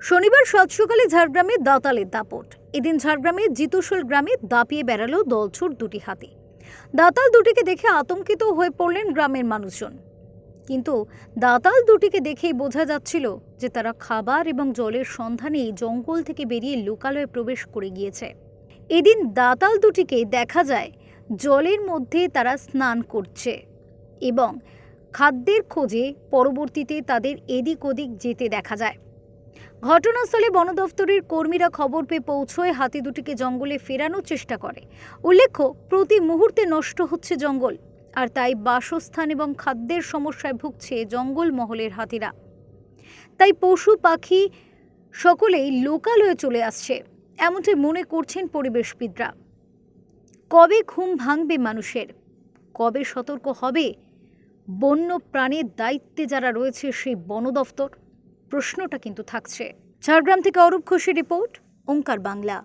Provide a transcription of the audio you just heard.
শনিবার সাত সকালে ঝাড়গ্রামে দাতালের দাপট। এদিন ঝাড়গ্রামের জিতুশোল গ্রামে দাপিয়ে বেড়ালো দলছুট দুটি হাতি। দাতাল দুটিকে দেখে আতঙ্কিত হয়ে পড়লেন গ্রামের মানুষজন। কিন্তু দাতাল দুটিকে দেখেই বোঝা যাচ্ছিল যে তারা খাবার এবং জলের সন্ধানেই জঙ্গল থেকে বেরিয়ে লোকালয়ে প্রবেশ করে গিয়েছে। এদিন দাতাল দুটিকে দেখা যায়, জলের মধ্যে তারা স্নান করছে এবং খাদ্যের খোঁজে পরবর্তীতে তাদের এদিক ওদিক যেতে দেখা যায়। ঘটনাস্থলে বন দফতরের কর্মীরা খবর পেয়ে পৌঁছয়, হাতি দুটিকে জঙ্গলে ফেরানোর চেষ্টা করে। উল্লেখ্য, প্রতি মুহূর্তে নষ্ট হচ্ছে জঙ্গল, আর তাই বাসস্থান এবং খাদ্যের সমস্যায় ভুগছে জঙ্গল মহলের হাতিরা। তাই পশু, পাখি সকলেই লোকালয়ে চলে আসছে, এমনটাই মনে করছেন পরিবেশবিদরা। কবে ঘুম ভাঙবে মানুষের? কবে সতর্ক হবে বন্য প্রাণীর দায়িত্বে যারা রয়েছে সেই বন দফতর? প্রশ্নটা কিন্তু থাকছে। ঝাড়গ্রাম থেকে অরূপ ঘোষের রিপোর্ট ওঙ্কার বাংলা।